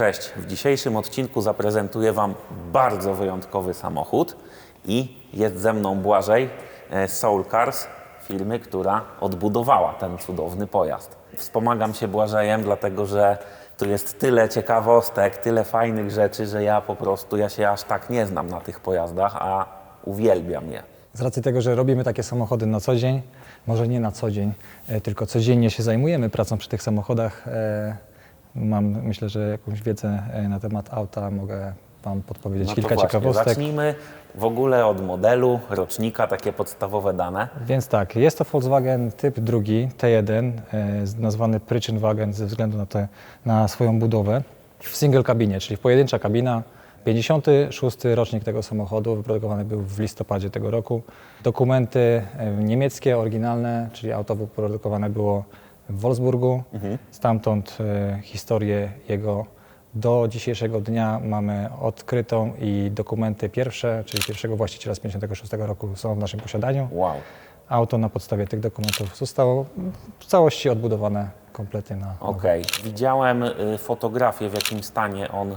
Cześć, w dzisiejszym odcinku zaprezentuję Wam bardzo wyjątkowy samochód i jest ze mną Błażej e, Soul Cars, firmy, która odbudowała ten cudowny pojazd. Wspomagam się Błażejem, dlatego że tu jest tyle ciekawostek, tyle fajnych rzeczy, że ja po prostu, ja się aż tak nie znam na tych pojazdach, a uwielbiam je. Z racji tego, że robimy takie samochody na co dzień, może nie na co dzień, e, tylko codziennie się zajmujemy pracą przy tych samochodach, e, mam myślę, że jakąś wiedzę e, na temat auta mogę Wam podpowiedzieć No kilka właśnie, ciekawostek. Zacznijmy w ogóle od modelu, rocznika, takie podstawowe dane. Więc tak, jest to Volkswagen typ drugi, T1, e, nazwany Pryczenwagen ze względu na, te, na swoją budowę w single kabinie, czyli pojedyncza kabina. 56 rocznik tego samochodu, wyprodukowany był w listopadzie tego roku. Dokumenty e, niemieckie, oryginalne, czyli auto wyprodukowane było w Wolfsburgu. Stamtąd e, historię jego do dzisiejszego dnia mamy odkrytą i dokumenty pierwsze, czyli pierwszego właściciela z 56 roku są w naszym posiadaniu. Wow. Auto na podstawie tych dokumentów zostało w całości odbudowane kompletnie na. Okej. Widziałem y, fotografię, w jakim stanie on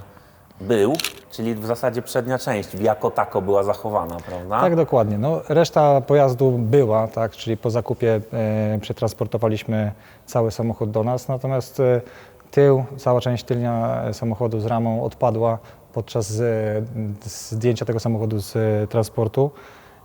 był, czyli w zasadzie przednia część jako tako była zachowana, prawda? Tak, dokładnie. No, reszta pojazdu była, tak, czyli po zakupie e, przetransportowaliśmy cały samochód do nas, natomiast e, tył, cała część tylnia samochodu z ramą odpadła podczas e, zdjęcia tego samochodu z e, transportu.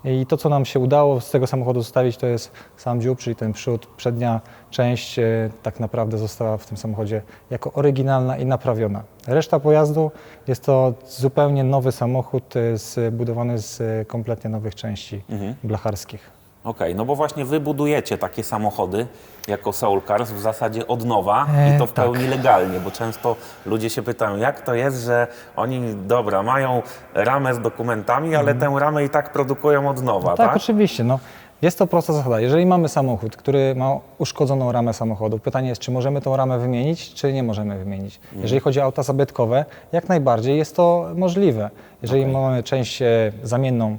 I to, co nam się udało z tego samochodu zostawić, to jest sam dziób, czyli ten przód, przednia część e, tak naprawdę została w tym samochodzie jako oryginalna i naprawiona. Reszta pojazdu jest to zupełnie nowy samochód e, zbudowany z e, kompletnie nowych części blacharskich. Okej, no bo właśnie wy budujecie takie samochody jako Soul Cars w zasadzie od nowa E, i to w tak. pełni legalnie, bo często ludzie się pytają, jak to jest, że oni, dobra, mają ramę z dokumentami, ale tę ramę i tak produkują od nowa, Tak, tak? oczywiście. No, jest to prosta zasada. Jeżeli mamy samochód, który ma uszkodzoną ramę samochodu, pytanie jest, czy możemy tą ramę wymienić, czy nie możemy wymienić. Jeżeli chodzi o auta zabytkowe, jak najbardziej jest to możliwe. Jeżeli mamy część e, zamienną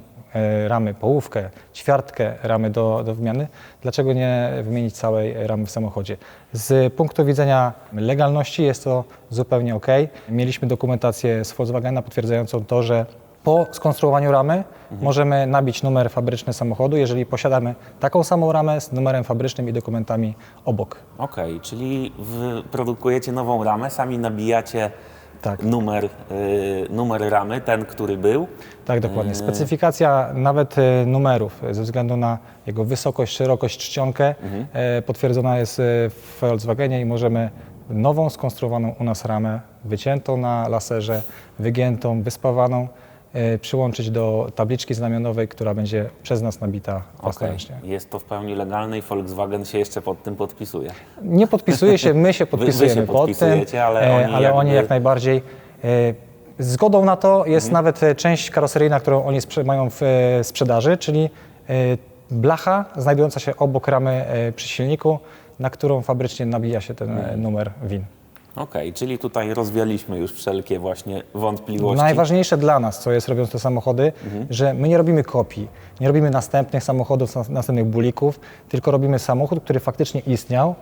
ramy, połówkę, ćwiartkę ramy do, do wymiany, dlaczego nie wymienić całej ramy w samochodzie? Z punktu widzenia legalności jest to zupełnie ok. Mieliśmy dokumentację z Volkswagena potwierdzającą to, że po skonstruowaniu ramy możemy nabić numer fabryczny samochodu, jeżeli posiadamy taką samą ramę z numerem fabrycznym i dokumentami obok. Okej, czyli wy produkujecie nową ramę, sami nabijacie Tak. numer, y, numer ramy, ten, który był. Tak, dokładnie. Specyfikacja nawet e, numerów ze względu na jego wysokość, szerokość, czcionkę e, potwierdzona jest w Volkswagenie i możemy nową skonstruowaną u nas ramę, wyciętą na laserze, wygiętą, wyspawaną, przyłączyć do tabliczki znamionowej, która będzie przez nas nabita Okej, własnoręcznie. Jest to w pełni legalne i Volkswagen się jeszcze pod tym podpisuje. Nie podpisuje się, my się wy podpisujemy się pod podpisujecie, tym, ale e, oni ale oni jakby- jak najbardziej. e, Zgodą na to jest Mhm. nawet e, część karoseryjna, którą oni sprze- mają w e, sprzedaży, czyli e, blacha znajdująca się obok ramy e, przy silniku, na którą fabrycznie nabija się ten Mhm. e, numer WIN. Okej, czyli tutaj rozwialiśmy już wszelkie właśnie wątpliwości. Najważniejsze dla nas, co jest robiąc te samochody, Mhm. że my nie robimy kopii, nie robimy następnych samochodów, nas- następnych bulików, tylko robimy samochód, który faktycznie istniał,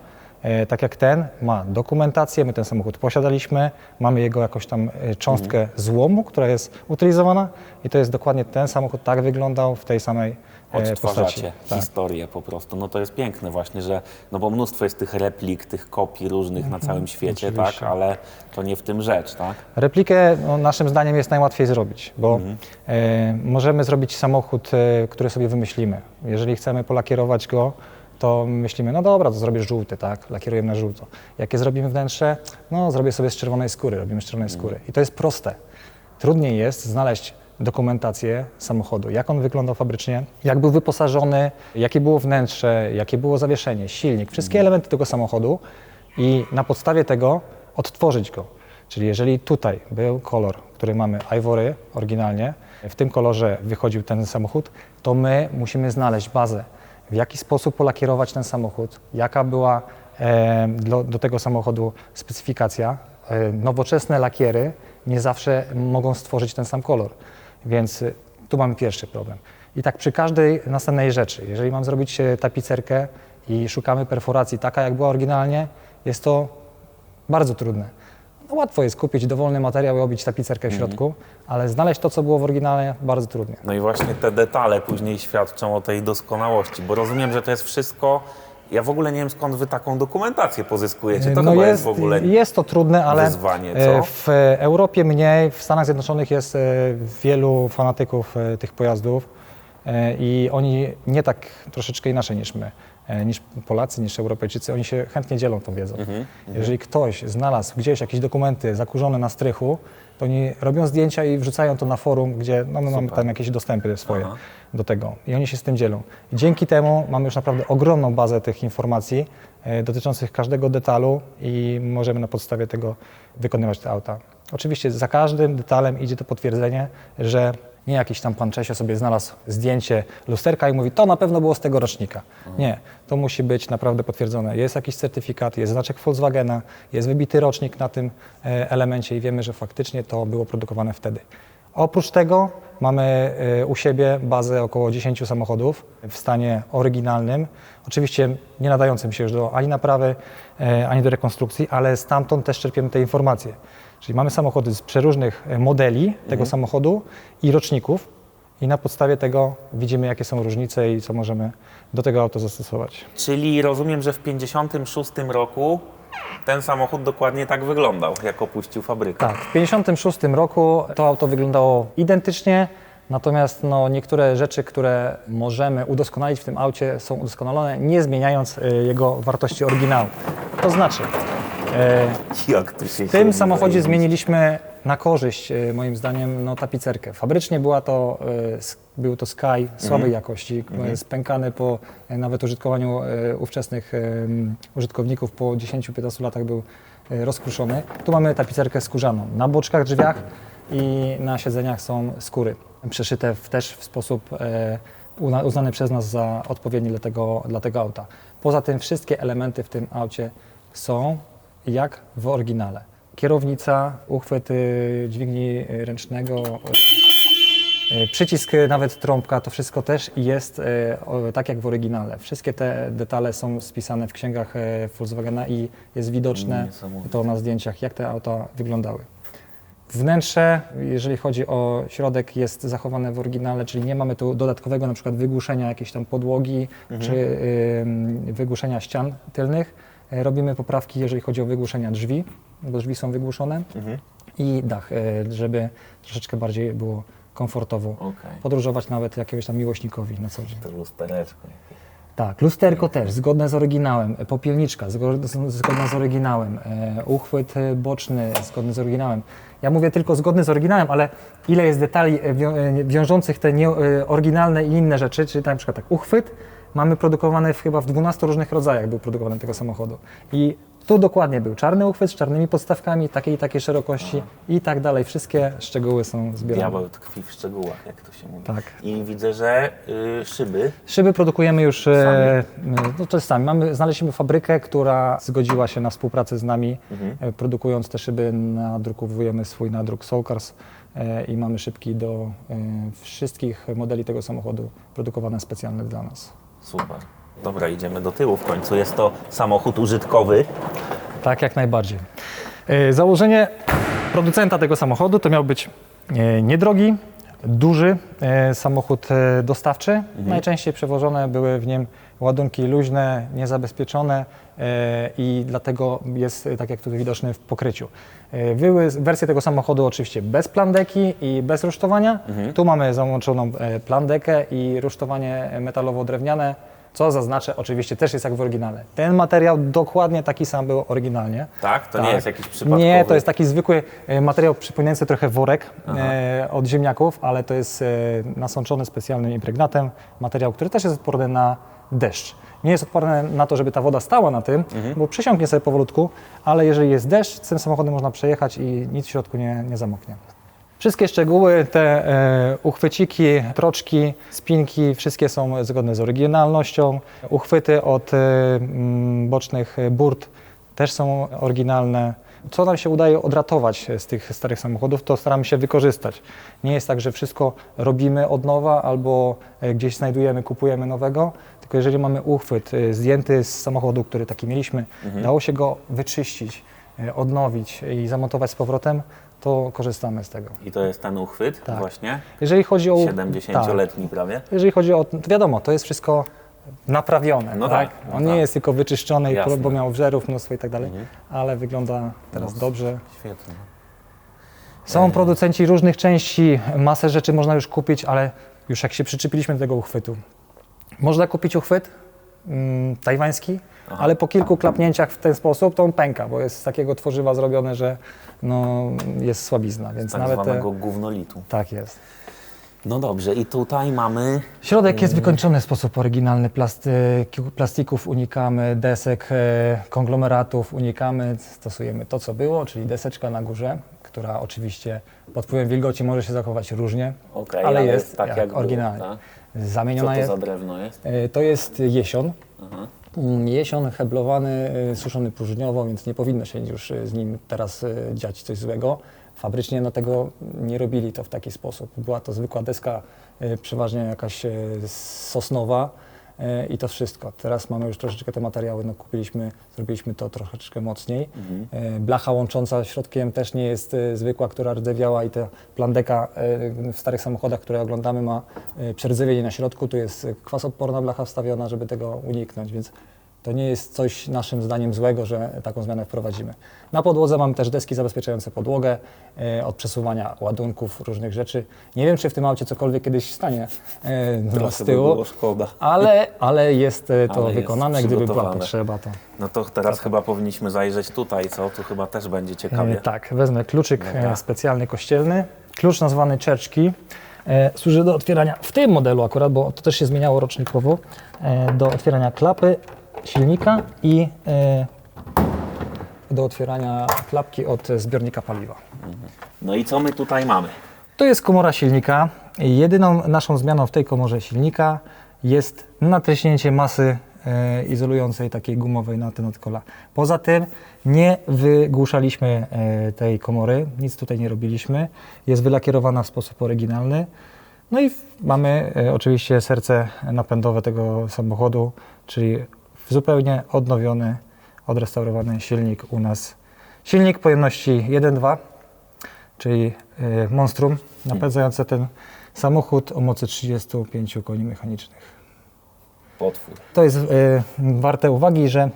e, tak jak ten, ma dokumentację, my ten samochód posiadaliśmy, mamy jego jakąś tam e, cząstkę złomu, która jest utylizowana i to jest dokładnie ten samochód, tak wyglądał w tej samej e, postaci. Odtwarzacie Tak. historię po prostu. No to jest piękne właśnie, że no bo mnóstwo jest tych replik, tych kopii różnych na całym świecie, tak? Mhm. oczywiście. Ale to nie w tym rzecz, tak? Replikę no, naszym zdaniem jest najłatwiej zrobić, bo e, możemy zrobić samochód, e, który sobie wymyślimy. Jeżeli chcemy polakierować go, to myślimy, no dobra, to zrobię żółty, tak, lakierujemy na żółto. Jakie zrobimy wnętrze? No zrobię sobie z czerwonej skóry, robimy z czerwonej skóry. I to jest proste. Trudniej jest znaleźć dokumentację samochodu, jak on wyglądał fabrycznie, jak był wyposażony, jakie było wnętrze, jakie było zawieszenie, silnik, wszystkie elementy tego samochodu i na podstawie tego odtworzyć go. Czyli jeżeli tutaj był kolor, który mamy Ivory oryginalnie, w tym kolorze wychodził ten samochód, to my musimy znaleźć bazę, w jaki sposób polakierować ten samochód, jaka była e, do, do tego samochodu specyfikacja. E, nowoczesne lakiery nie zawsze mogą stworzyć ten sam kolor, więc e, tu mamy pierwszy problem. I tak przy każdej następnej rzeczy, jeżeli mam zrobić e, tapicerkę i szukamy perforacji taka, jak była oryginalnie, jest to bardzo trudne. No, łatwo jest kupić dowolny materiał i obić tapicerkę w środku, ale znaleźć to, co było w oryginale, bardzo trudnie. No i właśnie te detale później świadczą o tej doskonałości, bo rozumiem, że to jest wszystko. Ja w ogóle nie wiem skąd wy taką dokumentację pozyskujecie. To no chyba jest, jest w ogóle. jest to trudne, ale wyzwanie, e, co? w Europie mniej, w Stanach Zjednoczonych jest e, wielu fanatyków e, tych pojazdów i oni nie tak troszeczkę inaczej niż my, niż Polacy, niż Europejczycy, oni się chętnie dzielą tą wiedzą. Mhm, Jeżeli ktoś znalazł gdzieś jakieś dokumenty zakurzone na strychu, to oni robią zdjęcia i wrzucają to na forum, gdzie no, my mamy tam jakieś dostępy swoje Aha. do tego i oni się z tym dzielą. I dzięki temu mamy już naprawdę ogromną bazę tych informacji e, dotyczących każdego detalu i możemy na podstawie tego wykonywać te auta. Oczywiście za każdym detalem idzie to potwierdzenie, że nie jakiś tam pan Czesio sobie znalazł zdjęcie lusterka i mówi, to na pewno było z tego rocznika. Nie, to musi być naprawdę potwierdzone. Jest jakiś certyfikat, jest znaczek Volkswagena, jest wybity rocznik na tym e, elemencie i wiemy, że faktycznie to było produkowane wtedy. Oprócz tego mamy e, u siebie bazę około 10 samochodów w stanie oryginalnym, oczywiście nie nadającym się już do ani naprawy, e, ani do rekonstrukcji, ale stamtąd też czerpiemy te informacje. Czyli mamy samochody z przeróżnych e, modeli tego samochodu i roczników i na podstawie tego widzimy, jakie są różnice i co możemy do tego auto zastosować. Czyli rozumiem, że w 56 roku ten samochód dokładnie tak wyglądał, jak opuścił fabrykę. Tak, w 1956 roku to auto wyglądało identycznie, natomiast no, niektóre rzeczy, które możemy udoskonalić w tym aucie są udoskonalone, nie zmieniając e, jego wartości oryginału. To znaczy, Jak tu się w tym samochodzie zmieniliśmy na korzyść, e, moim zdaniem, no, tapicerkę. Fabrycznie była to, e, s- był to Sky słabej jakości, e, spękany po e, nawet użytkowaniu e, ówczesnych e, m, użytkowników po 10-15 latach był e, rozkruszony. Tu mamy tapicerkę skórzaną. Na boczkach, drzwiach i na siedzeniach są skóry, przeszyte w, też w sposób e, una- uznany przez nas za odpowiedni dla tego, dla tego auta. Poza tym wszystkie elementy w tym aucie są jak w oryginale. Kierownica, uchwyt y, dźwigni y, ręcznego, y, y, przycisk, y, nawet trąbka, to wszystko też jest y, o, tak jak w oryginale. Wszystkie te detale są spisane w księgach y, Volkswagena i jest widoczne Niesamowite. to na zdjęciach, jak te auta wyglądały. Wnętrze, jeżeli chodzi o środek, jest zachowane w oryginale, czyli nie mamy tu dodatkowego na przykład wygłuszenia jakiejś tam podłogi czy ym, wygłuszenia ścian tylnych. E, Robimy poprawki, jeżeli chodzi o wygłuszenia drzwi, bo drzwi są wygłuszone i dach, e, żeby troszeczkę bardziej było komfortowo Okej. podróżować nawet jakiegoś tam miłośnikowi na co dzień. To lustereczko. Tak, lusterko też, zgodne z oryginałem, e, popielniczka zgo- z- zgodna z oryginałem, e, uchwyt e, boczny zgodny z oryginałem. Ja mówię tylko zgodny z oryginałem, ale ile jest detali e, wią- e, wiążących te nie, e, oryginalne i inne rzeczy, czyli na przykład tak, uchwyt mamy produkowany w, chyba w 12 różnych rodzajach był produkowany tego samochodu. I tu dokładnie był czarny uchwyt z czarnymi podstawkami, takiej i takiej szerokości i tak dalej. Wszystkie szczegóły są zbierane. Diabeł tkwi w szczegółach, jak to się mówi. Tak. I widzę, że y, szyby Szyby produkujemy już e, no to jest sami. Mamy, znaleźliśmy fabrykę, która zgodziła się na współpracę z nami, e, produkując te szyby, nadrukowujemy swój nadruk Soulcars e, i mamy szybki do wszystkich modeli tego samochodu produkowane specjalne dla nas. Super. Dobra, idziemy do tyłu w końcu. Jest to samochód użytkowy. Tak, jak najbardziej. E, Założenie producenta tego samochodu to miał być e, niedrogi, duży e, samochód dostawczy. Najczęściej przewożone były w nim ładunki luźne, niezabezpieczone e, i dlatego jest e, tak jak tutaj widoczny w pokryciu. E, Były wersje tego samochodu oczywiście bez plandeki i bez rusztowania. Tu mamy załączoną plandekę i rusztowanie metalowo-drewniane, co zaznaczę oczywiście też jest jak w oryginale. Ten materiał dokładnie taki sam był oryginalnie. Tak? To nie jest jakiś przypadkowy. Nie, to jest taki zwykły materiał przypominający trochę worek e, od ziemniaków, ale to jest e, nasączony specjalnym impregnatem. Materiał, który też jest odporny na deszcz. Nie jest odporny na to, żeby ta woda stała na tym, bo przysiągnie sobie powolutku, ale jeżeli jest deszcz, tym samochodem można przejechać i nic w środku nie, nie zamoknie. Wszystkie szczegóły, te e, uchwyciki, troczki, spinki, wszystkie są zgodne z oryginalnością. Uchwyty od e, bocznych burt też są oryginalne. Co nam się udaje odratować z tych starych samochodów, to staramy się wykorzystać. Nie jest tak, że wszystko robimy od nowa albo e, gdzieś znajdujemy, kupujemy nowego, tylko jeżeli mamy uchwyt e, zdjęty z samochodu, który taki mieliśmy, dało się go wyczyścić, e, odnowić i zamontować z powrotem, to korzystamy z tego. I to jest ten uchwyt Tak. właśnie, Jeżeli chodzi o... 70-letni prawie. Jeżeli chodzi o, to wiadomo, to jest wszystko naprawione, No tak? tak, no On nie tak. jest tylko wyczyszczony, Jasne. bo miał wżerów mnóstwo i tak dalej, Mhm. ale wygląda teraz No. dobrze. Świetnie. Są producenci różnych części, masę rzeczy można już kupić, ale już jak się przyczepiliśmy do tego uchwytu. Można kupić uchwyt mm, tajwański, ale po kilku klapnięciach w ten sposób to on pęka, bo jest z takiego tworzywa zrobione, że no, jest słabizna, więc Tak nawet... zwanego gównolitu. Tak jest. No dobrze, i tutaj mamy Środek jest wykończony w sposób oryginalny. Plastyki, plastików unikamy, desek, e, konglomeratów unikamy. Stosujemy to, co było, czyli deseczka na górze, która oczywiście pod wpływem wilgoci może się zachować różnie, Okej, ale jest tak, jak było, oryginalnie. tak? Co Zamieniona to jest. za drewno jest? E, To jest jesion. Mm, Jesion heblowany, e, suszony próżniowo, więc nie powinno się już e, z nim teraz e, dziać coś złego. Fabrycznie no, tego nie robili to w taki sposób. Była to zwykła deska, e, przeważnie jakaś e, sosnowa i to wszystko. Teraz mamy już troszeczkę te materiały, no, kupiliśmy, zrobiliśmy to troszeczkę mocniej. Mhm. E, Blacha łącząca środkiem też nie jest e, zwykła, która rdzewiała i ta plandeka e, w starych samochodach, które oglądamy ma e, przerdzewienie na środku. Tu jest e, kwasoporna blacha wstawiona, żeby tego uniknąć, więc to nie jest coś naszym zdaniem złego, że taką zmianę wprowadzimy. Na podłodze mamy też deski zabezpieczające podłogę e, od przesuwania ładunków, różnych rzeczy. Nie wiem, czy w tym aucie cokolwiek kiedyś stanie e, no, z tyłu, było szkoda. ale, ale jest e, to Ale jest wykonane, gdyby była przygotowane. potrzeba. To. No to teraz chyba powinniśmy zajrzeć tutaj, co? Tu chyba też będzie ciekawie. E, tak, wezmę kluczyk e, specjalny kościelny. Klucz nazwany e, służy do otwierania, w tym modelu akurat, bo to też się zmieniało rocznikowo, e, do otwierania klapy silnika i e, do otwierania klapki od zbiornika paliwa. No i co my tutaj mamy? To jest komora silnika. Jedyną naszą zmianą w tej komorze silnika jest natryśnięcie masy e, izolującej takiej gumowej na ten od kola. Poza tym nie wygłuszaliśmy e, tej komory, nic tutaj nie robiliśmy. Jest wylakierowana w sposób oryginalny. No i mamy oczywiście serce napędowe tego samochodu, czyli zupełnie odnowiony, odrestaurowany silnik u nas. Silnik pojemności 1.2 czyli e, monstrum napędzające ten samochód o mocy 35 koni mechanicznych. Potwór. To jest e, warte uwagi, że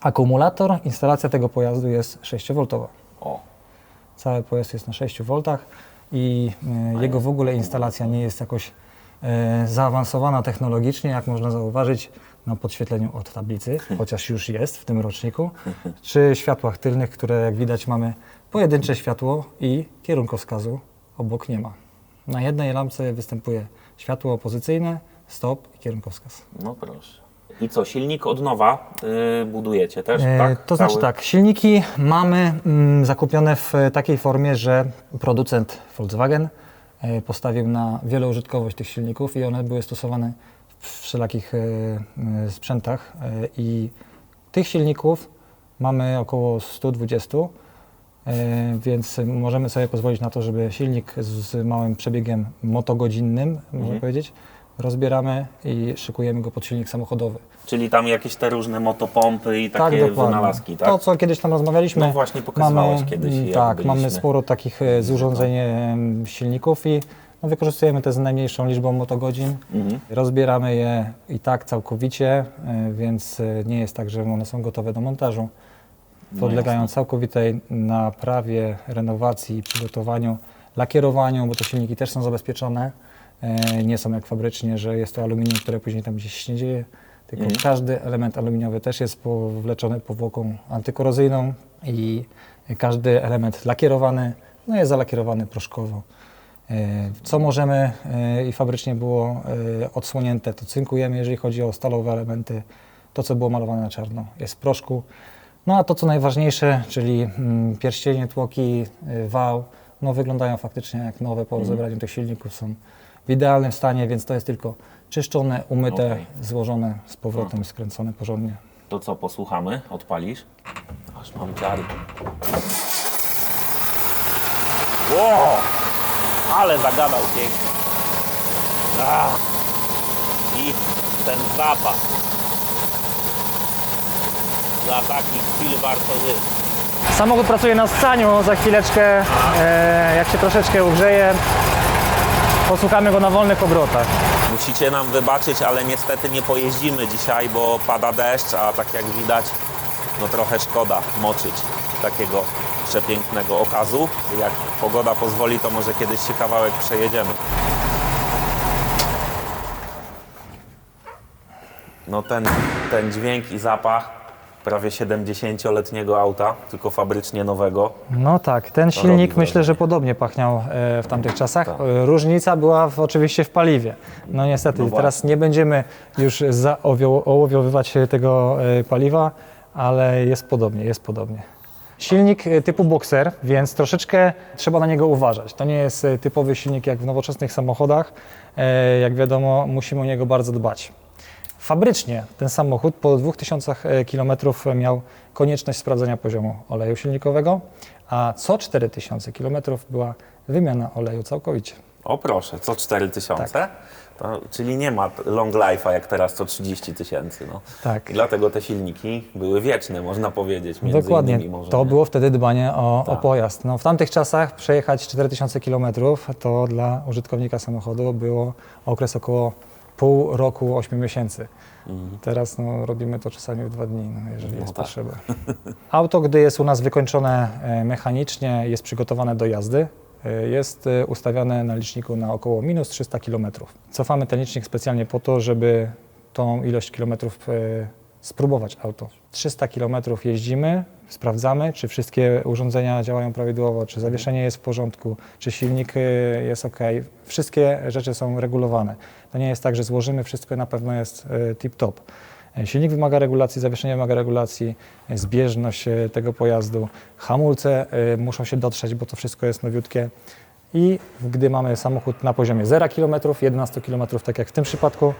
akumulator, instalacja tego pojazdu jest 6V. O, Cały pojazd jest na 6 V i e, jego w ogóle instalacja nie jest jakoś zaawansowana technologicznie, jak można zauważyć na podświetleniu od tablicy, chociaż już jest w tym roczniku, czy światłach tylnych, które jak widać mamy pojedyncze światło i kierunkowskazu obok nie ma. Na jednej lampce występuje światło opozycyjne, stop i kierunkowskaz. no proszę. I co, silnik od nowa y, budujecie też, E, tak? To znaczy Cały? tak, silniki mamy mm, zakupione w takiej formie, że producent Volkswagen e, postawił na wieloużytkowość tych silników i one były stosowane wszelakich e, e, sprzętach e, i tych silników mamy około 120, e, więc możemy sobie pozwolić na to, żeby silnik z, małym przebiegiem motogodzinnym, można Mhm. powiedzieć, rozbieramy i szykujemy go pod silnik samochodowy. Czyli tam jakieś te różne motopompy i takie wynalazki, tak? To, co kiedyś tam rozmawialiśmy. No właśnie, pokazywałeś mamy, kiedyś, mm, Tak, mamy sporo takich z urządzeń silników i no, wykorzystujemy te z najmniejszą liczbą motogodzin. Mhm. Rozbieramy je i tak całkowicie, e, więc e, nie jest tak, że one są gotowe do montażu. No Podlegają jasne. całkowitej naprawie, renowacji, przygotowaniu, lakierowaniu, bo te silniki też są zabezpieczone. E, Nie są jak fabrycznie, że jest to aluminium, które później tam gdzieś się nie dzieje, tylko Mhm. każdy element aluminiowy też jest powleczony powłoką antykorozyjną i każdy element lakierowany no jest zalakierowany proszkowo. E, Co możemy e, i fabrycznie było e, odsłonięte, to cynkujemy, jeżeli chodzi o stalowe elementy. To, co było malowane na czarno, jest w proszku. No a to, co najważniejsze, czyli mm, pierścienie, tłoki, wał, no wyglądają faktycznie jak nowe po rozebraniu tych silników. Są w idealnym stanie, więc to jest tylko czyszczone, umyte, Okej. złożone z powrotem, skręcone porządnie. To co, posłuchamy? Odpalisz? Aż mam ciary. Wow! Ale zagadał pięknie. Ach. I ten zapach. Dla takich chwil warto żyć. Samochód pracuje na scaniu, za chwileczkę, e, jak się troszeczkę ugrzeje, posłuchamy go na wolnych obrotach. Musicie nam wybaczyć, ale niestety nie pojeździmy dzisiaj, bo pada deszcz, a tak jak widać, no trochę szkoda moczyć takiego przepięknego okazu. Jak pogoda pozwoli, to może kiedyś się kawałek przejedziemy. No ten, ten dźwięk i zapach prawie 70-letniego auta, tylko fabrycznie nowego. No tak, ten robi silnik wrażenie. myślę, że podobnie pachniał e, w tamtych czasach. Tak. E, Różnica była w, oczywiście w paliwie. No niestety, No teraz nie będziemy już zaołowiowywać tego e, paliwa, ale jest podobnie, jest podobnie. Silnik e, typu Boxer, więc troszeczkę trzeba na niego uważać. To nie jest e, typowy silnik jak w nowoczesnych samochodach. E, Jak wiadomo, musimy o niego bardzo dbać. Fabrycznie ten samochód po 2000 km miał konieczność sprawdzenia poziomu oleju silnikowego, a co 4000 km była wymiana oleju całkowicie. O proszę, co 4000? Tak. To, czyli nie ma long life'a jak teraz co 30 tysięcy. No. Tak. I dlatego te silniki były wieczne, można powiedzieć. Między Dokładnie, Innymi może, to nie? było wtedy dbanie o, o Tak. pojazd. No, w tamtych czasach przejechać 4000 km to dla użytkownika samochodu było okres około pół roku, 8 miesięcy. Teraz no, robimy to czasami w dwa dni, no, jeżeli Mhm. No jest tak. potrzeba. Auto, gdy jest u nas wykończone e, mechanicznie, jest przygotowane do jazdy, jest e, ustawiane na liczniku na około minus 300 km. Cofamy ten licznik specjalnie po to, żeby tą ilość kilometrów e, spróbować auto. 300 km jeździmy, sprawdzamy, czy wszystkie urządzenia działają prawidłowo, czy zawieszenie jest w porządku, czy silnik e, jest ok. Wszystkie rzeczy są regulowane. To nie jest tak, że złożymy wszystko i na pewno jest tip-top. E, Silnik wymaga regulacji, zawieszenie wymaga regulacji, e, zbieżność e, tego pojazdu, hamulce muszą się dotrzeć, bo to wszystko jest nowiutkie. I gdy mamy samochód na poziomie 0 km, 11 km, tak jak w tym przypadku,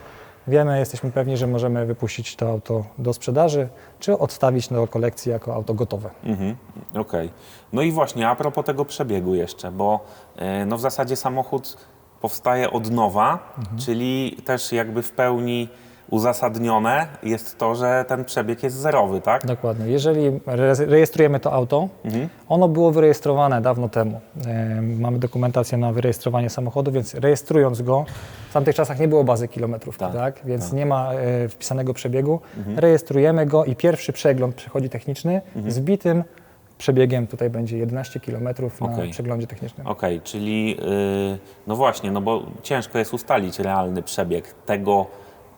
wiemy, jesteśmy pewni, że możemy wypuścić to auto do sprzedaży, czy odstawić do kolekcji jako auto gotowe. Mhm, Okej. No i właśnie, a propos tego przebiegu jeszcze, bo e, no w zasadzie samochód powstaje od nowa, Mhm. czyli też jakby w pełni uzasadnione jest to, że ten przebieg jest zerowy, tak? Dokładnie. Jeżeli re- rejestrujemy to auto, Mhm. ono było wyrejestrowane dawno temu. E, mamy dokumentację na wyrejestrowanie samochodu, więc rejestrując go, w tamtych czasach nie było bazy kilometrów, Tak, tak, więc tak. nie ma e, wpisanego przebiegu. Rejestrujemy go i pierwszy przegląd przychodzi techniczny z bitym przebiegiem. Tutaj będzie 11 km na Okej. przeglądzie technicznym. Okej, czyli yy, no właśnie, no bo ciężko jest ustalić realny przebieg tego,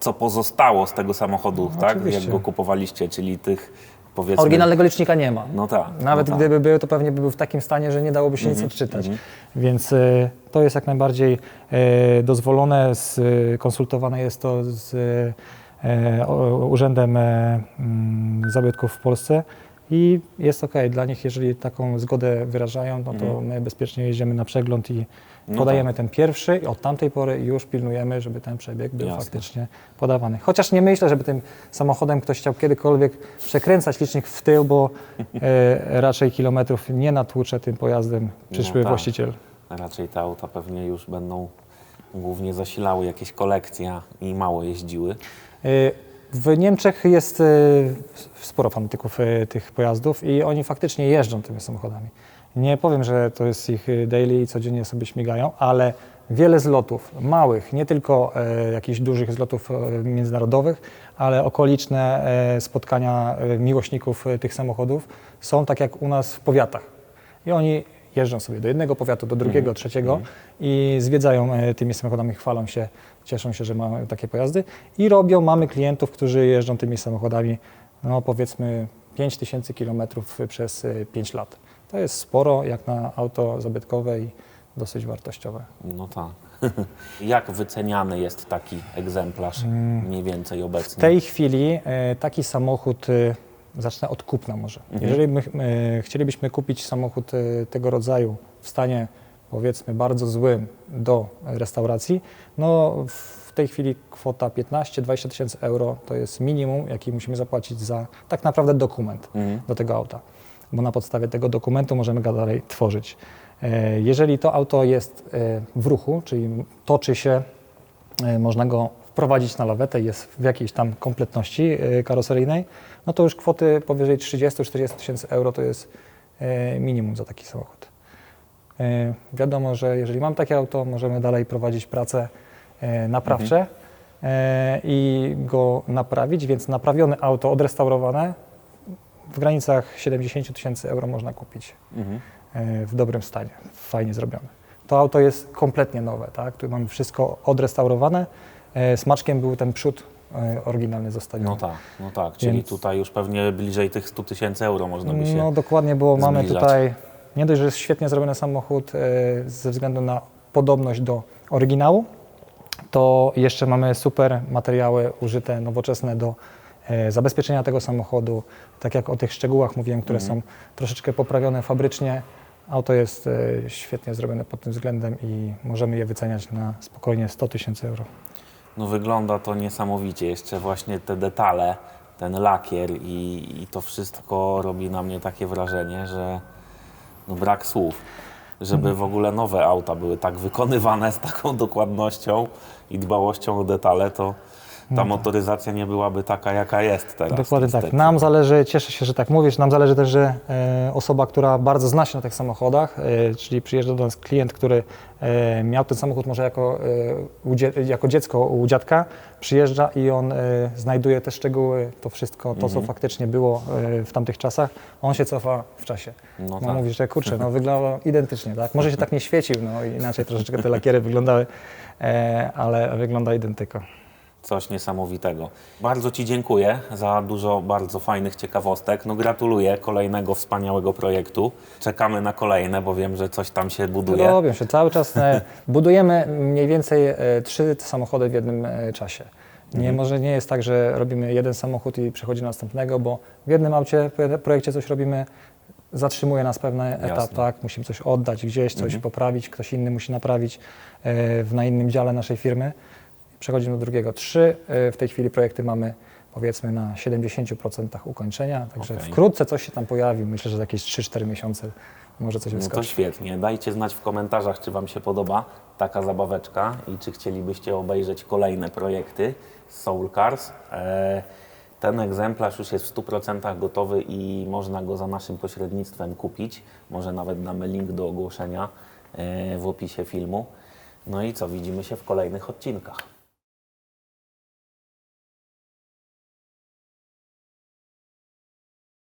co pozostało z tego samochodu, tak? Jak oczywiście. go kupowaliście, czyli tych powiedzmy... Oryginalnego licznika nie ma. No tak. Nawet no tak. gdyby był, to pewnie by był w takim stanie, że nie dałoby się Mhm, nic odczytać. Więc e, to jest jak najbardziej e, dozwolone, z, konsultowane jest to z o- Urzędem e, mm, Zabytków w Polsce i jest ok dla nich, jeżeli taką zgodę wyrażają, no to my bezpiecznie jedziemy na przegląd i Mhm. No podajemy ten pierwszy i od tamtej pory już pilnujemy, żeby ten przebieg był Jasne. faktycznie podawany. Chociaż nie myślę, żeby tym samochodem ktoś chciał kiedykolwiek przekręcać licznik w tył, bo e, raczej kilometrów nie natłucze tym pojazdem przyszły tak. właściciel. Raczej te auta pewnie już będą głównie zasilały jakieś kolekcje i mało jeździły. E, W Niemczech jest e, sporo fanatyków e, tych pojazdów i oni faktycznie jeżdżą tymi samochodami. Nie powiem, że to jest ich e, daily i codziennie sobie śmigają, ale wiele zlotów, małych, nie tylko e, jakichś dużych zlotów e, międzynarodowych, ale okoliczne e, spotkania miłośników tych samochodów są tak jak u nas w powiatach. I oni jeżdżą sobie do jednego powiatu, do drugiego, trzeciego i zwiedzają e, tymi samochodami, chwalą się, cieszą się, że mają takie pojazdy i robią, mamy klientów, którzy jeżdżą tymi samochodami, no powiedzmy 5000 kilometrów przez e, 5 lat. To jest sporo jak na auto zabytkowe i dosyć wartościowe. No tak. Jak wyceniany jest taki egzemplarz mniej więcej obecnie? W tej chwili e, taki samochód, e, zacznę od kupna może. Jeżeli my, e, chcielibyśmy kupić samochód e, tego rodzaju w stanie powiedzmy bardzo złym do restauracji, no w tej chwili kwota 15-20 tysięcy euro to jest minimum, jaki musimy zapłacić za tak naprawdę dokument Mhm. do tego auta, bo na podstawie tego dokumentu możemy go dalej tworzyć. E, Jeżeli to auto jest e, w ruchu, czyli toczy się, e, można go wprowadzić na lawetę, jest w jakiejś tam kompletności e, karoseryjnej, no to już kwoty powyżej 30-40 tysięcy euro to jest e, minimum za taki samochód. E, Wiadomo, że jeżeli mam takie auto, możemy dalej prowadzić prace naprawcze e, i go naprawić, więc naprawione auto, odrestaurowane w granicach 70 000 tysięcy euro można kupić Mhm. w dobrym stanie, fajnie zrobione. To auto jest kompletnie nowe, tak? Tu mamy wszystko odrestaurowane. E, Smaczkiem był ten przód e, oryginalny zostawiony. No tak, no tak, czyli Więc- tutaj już pewnie bliżej tych 100 tysięcy euro można by się... No dokładnie, bo mamy tutaj nie dość, że jest świetnie zrobiony samochód e, ze względu na podobność do oryginału, to jeszcze mamy super materiały użyte, nowoczesne do zabezpieczenia tego samochodu. Tak jak o tych szczegółach mówiłem, które Mhm. są troszeczkę poprawione fabrycznie. Auto jest świetnie zrobione pod tym względem i możemy je wyceniać na spokojnie 100 tysięcy euro. No wygląda to niesamowicie, jeszcze właśnie te detale, ten lakier i, i to wszystko robi na mnie takie wrażenie, że no brak słów, żeby w ogóle nowe auta były tak wykonywane z taką dokładnością i dbałością o detale, to ta motoryzacja nie byłaby taka, jaka jest teraz. No Dokładnie tak. Nam zależy, cieszę się, że tak mówisz, nam zależy też, że e, osoba, która bardzo zna się na tych samochodach, e, czyli przyjeżdża do nas klient, który e, miał ten samochód może jako, jako dziecko u dziadka, przyjeżdża i on znajduje te szczegóły, to wszystko, to co faktycznie było w tamtych czasach, on się cofa w czasie. No No, tak. mówi, że kurczę, no wygląda identycznie, tak? Może się tak nie świecił, no inaczej troszeczkę te lakiery wyglądały, ale wygląda identyko. Coś niesamowitego. Bardzo Ci dziękuję za dużo bardzo fajnych ciekawostek. No gratuluję kolejnego wspaniałego projektu. Czekamy na kolejne, bo wiem, że coś tam się buduje. Robią się cały czas. E, budujemy mniej więcej e, trzy samochody w jednym e, czasie. Nie, Mhm. może nie jest tak, że robimy jeden samochód i przechodzi do następnego, bo w jednym aucie, w projekcie coś robimy, zatrzymuje nas pewien etap, Jasne. Mhm. tak? Musimy coś oddać gdzieś, coś poprawić, ktoś inny musi naprawić e, w, na innym dziale naszej firmy. Przechodzimy do drugiego. Trzy e, w tej chwili projekty mamy powiedzmy na 70% ukończenia, także Okej. wkrótce coś się tam pojawi. Myślę, że za jakieś 3-4 miesiące może coś No to świetnie. Dajcie znać w komentarzach, czy Wam się podoba taka zabaweczka i czy chcielibyście obejrzeć kolejne projekty Soul Cars. E, Ten egzemplarz już jest w 100% gotowy i można go za naszym pośrednictwem kupić. Może nawet damy link do ogłoszenia e, w opisie filmu. No i co, widzimy się w kolejnych odcinkach.